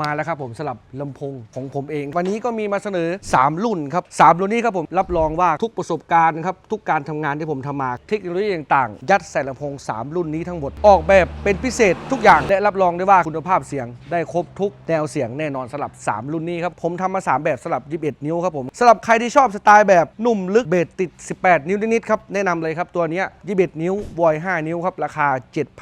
มาแล้วครับผมสลับลำโพงของผมเอง วันนี้ก็มีมาเสนอ 3 รุ่นครับสามรุ่นนี้ครับผมรับรองว่าทุกประสบการณ์ครับทุกการทำงานที่ผมทำมาเทคโนโลยีต่างๆ ยัดใส่ลำโพง 3 รุ่นนี้ทั้งหมดออกแบบเป็นพิเศษทุกอย่างและรับรองได้ว่าคุณภาพเสียง ได้ครบทุกแนวเสียงแน่นอนสลับ 3 รุ่นนี้ครับผมทำมา 3 แบบสลับ 21 นิ้วครับผมสลับใครที่ชอบสไตล์แบบนุ่มลึกเบสติด 18 นิ้วนิดๆครับแนะนำเลยครับตัวนี้ย21 นิ้ววอย5นิ้วครับราคา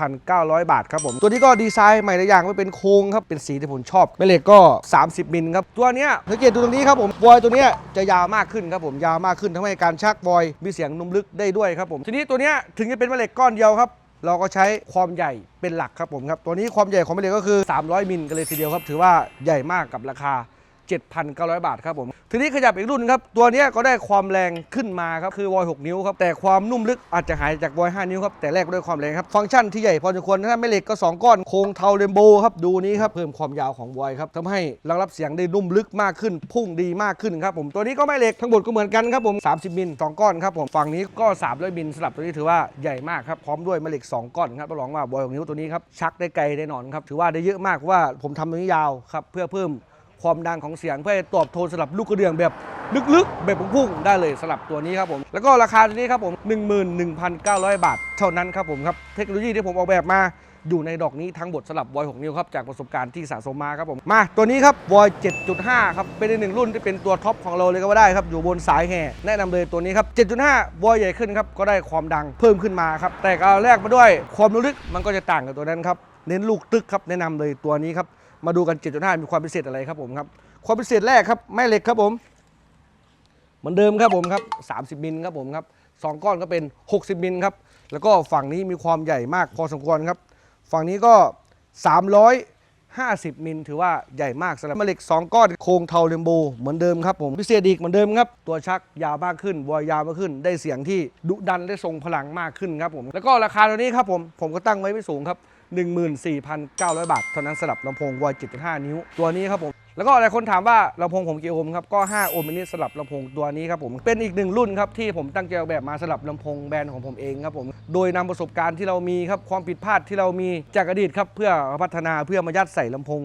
7,900 บาทครับผมตัวนี้ก็ดีไซน์ใหม่หลายอย่างไม่เป็นโครงครับเป็นสีที่ผมชอบแม่เหล็กก็ 30 มิลครับตัวเนี้ยสังเกตดูตรงนี้ครับผมวอยตัวเนี้ยจะยาวมากขึ้นครับผมยาวมากขึ้นทำให้การชักวอยมีเสียงนุ่มลึกได้ด้วยครับผมทีนี้ตัวเนี้ยถึงจะเป็นแม่เหล็กก้อนเดียวครับเราก็ใช้ความใหญ่เป็นหลักครับผมครับตัวนี้ความใหญ่ของแม่เหล็กก็คือ 300 มิลกันเลยทีเดียวครับ ถือว่าใหญ่มากกับราคา 7,900 บาทครับผม ทีนี้ขยับอีกรุ่นครับ ตัวนี้ก็ได้ความแรงขึ้นมาครับคือวอย6นิ้วครับแต่ความนุ่มลึกอาจจะหายจากวอย5นิ้วครับแต่แรกด้วยความแรงครับฟังก์ชันที่ใหญ่พอสมควรถ้าแม่เหล็กก็ 2 ก้อนโครงเทาเรนโบครับดูนี้ครับเพิ่มความยาวของวอยครับทำให้รองรับเสียงได้นุ่มลึกมากขึ้น พุ่งดีมากขึ้นครับผมตัวนี้ก็แม่เหล็กทั้งหมดก็เหมือนกันครับผม30มิลสองก้อนครับผมฝั่งนี้ก็ 300มิลสลับตัวนี้ถือว่าใหญ่มากครับพร้อมด้วยแม่เหล็ก 2 ก้อนครับรับรองว่าบอย6นิ้วตัวนี้ครับชักได้ไกลแน่นอนครับถือว่าได้เยอะมากว่าผมทำตัวนี้ยาวครับเพื่อเพิ่ม ความดังของเสียงเพื่อตอบโทนสลับลูกกระเดื่องแบบลึกๆ แบบพุ่งๆได้เลยสลับตัวนี้ครับผม แล้วก็ราคาตัวนี้ครับผม 11,900 บาท เท่านั้นครับผมครับ เทคโนโลยีที่ผมออกแบบมาอยู่ในดอกนี้ทั้งหมดสลับวอย6นิ้วครับจากประสบการณ์ที่สะสมมาครับผม มาตัวนี้ครับวอย7.5 ครับ เป็นอีกหนึ่งรุ่นที่เป็นตัวท็อปของเราเลยก็ว่าได้ครับ อยู่บนสายแห่แนะนำเลยตัวนี้ครับ 7.5วอยใหญ่ขึ้นครับ ก็ได้ความดังเพิ่มขึ้นมาครับ แต่ก็แลกมาด้วยความลึกมันก็จะต่างกับตัวนั้นครับ เน้นลูกตึกครับแนะนำเลยตัวนี้ครับ มาดูกัน 7.5 มีความพิเศษอะไรครับผมครับ ความพิเศษแรกครับแม่เหล็กครับผม เหมือนเดิมครับผมครับ 30มิลครับผมครับสองก้อนก็เป็น 60มิลครับ แล้วก็ฝั่งนี้มีความใหญ่มากพอสมควรครับ ฝั่งนี้ก็ 350 มิลถือว่าใหญ่มากสำหรับแม่เหล็ก 2 ก้อนโครงเทาเรมโบเหมือนเดิมครับผมพิเศษอีกเหมือนเดิมครับ ตัวชักยาวมากขึ้นวอยยาวมากขึ้น ได้เสียงที่ดุดันได้ทรงพลังมากขึ้นครับผมแล้วก็ราคาตัวนี้ครับผมผมก็ตั้งไว้ไม่สูงครับ 14,900 บาท เท่านั้นสำหรับลำโพงวอย7.5 นิ้ว ตัวนี้ครับผม แล้วก็หลายคนถามว่าลำโพงผมกี่โอห์มครับ ก็ 5 โอห์มนี้สำหรับลำโพงตัวนี้ครับผม เป็นอีกหนึ่งรุ่นครับที่ผมตั้งใจออกแบบมาสำหรับลำโพงแบรนด์ของผมเองครับผม โดยนำประสบการณ์ที่เรามีครับความผิดพลาดที่เรามีจากอดีตครับเพื่อพัฒนาเพื่อมายัดใส่ลำโพง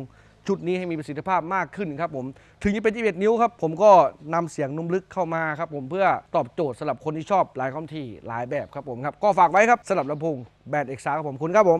ชุดนี้ให้มีประสิทธิภาพมากขึ้นครับผม ถึงจะเป็น21นิ้วครับ ผมก็นำเสียงนุ่มลึกเข้ามาครับผมเพื่อตอบโจทย์สำหรับคนที่ชอบหลายความถี่หลายแบบครับผมครับ ก็ฝากไว้ครับสำหรับลำโพงแบรนด์เอกซาครับผมคุณครับผม